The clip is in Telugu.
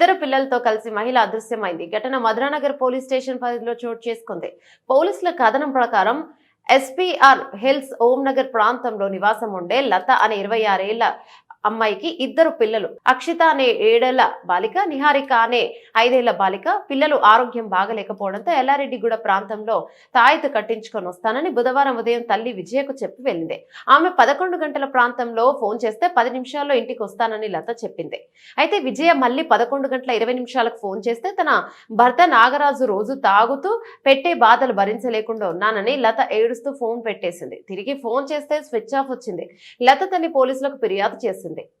ఇద్దరు పిల్లలతో కలిసి మహిళ అదృశ్యమైంది. ఘటన మధురానగర్ పోలీస్ స్టేషన్ పరిధిలో చోటు చేసుకుంది. పోలీసుల కథనం ప్రకారం ఎస్పీఆర్ హిల్స్ ఓంనగర్ ప్రాంతంలో నివాసం ఉండే లత అనే ఇరవై ఆరేళ్ళ అమ్మాయికి ఇద్దరు పిల్లలు. అక్షిత అనే ఏడేళ్ళ బాలిక నిహారిక అనే ఐదేళ్ళ బాలిక పిల్లలు ఆరోగ్యం బాగలేకపోవడంతో ఎల్లారెడ్డిగూడ ప్రాంతంలో తాయిత కట్టించుకొని వస్తానని బుధవారం ఉదయం తల్లి విజయకు చెప్పి వెళ్ళింది. ఆమె పదకొండు గంటల ప్రాంతంలో ఫోన్ చేస్తే పది నిమిషాల్లో ఇంటికి వస్తానని లత చెప్పింది. అయితే విజయ మళ్ళీ పదకొండు గంటల ఇరవై నిమిషాలకు ఫోన్ చేస్తే తన భర్త నాగరాజు రోజు తాగుతూ పెట్టే బాధలు భరించలేకుండా ఉన్నానని లత ఏడుస్తూ ఫోన్ పెట్టేసింది. తిరిగి ఫోన్ చేస్తే స్విచ్ ఆఫ్ వచ్చింది. లత తల్లి పోలీసులకు ఫిర్యాదు చేసింది. చేసింది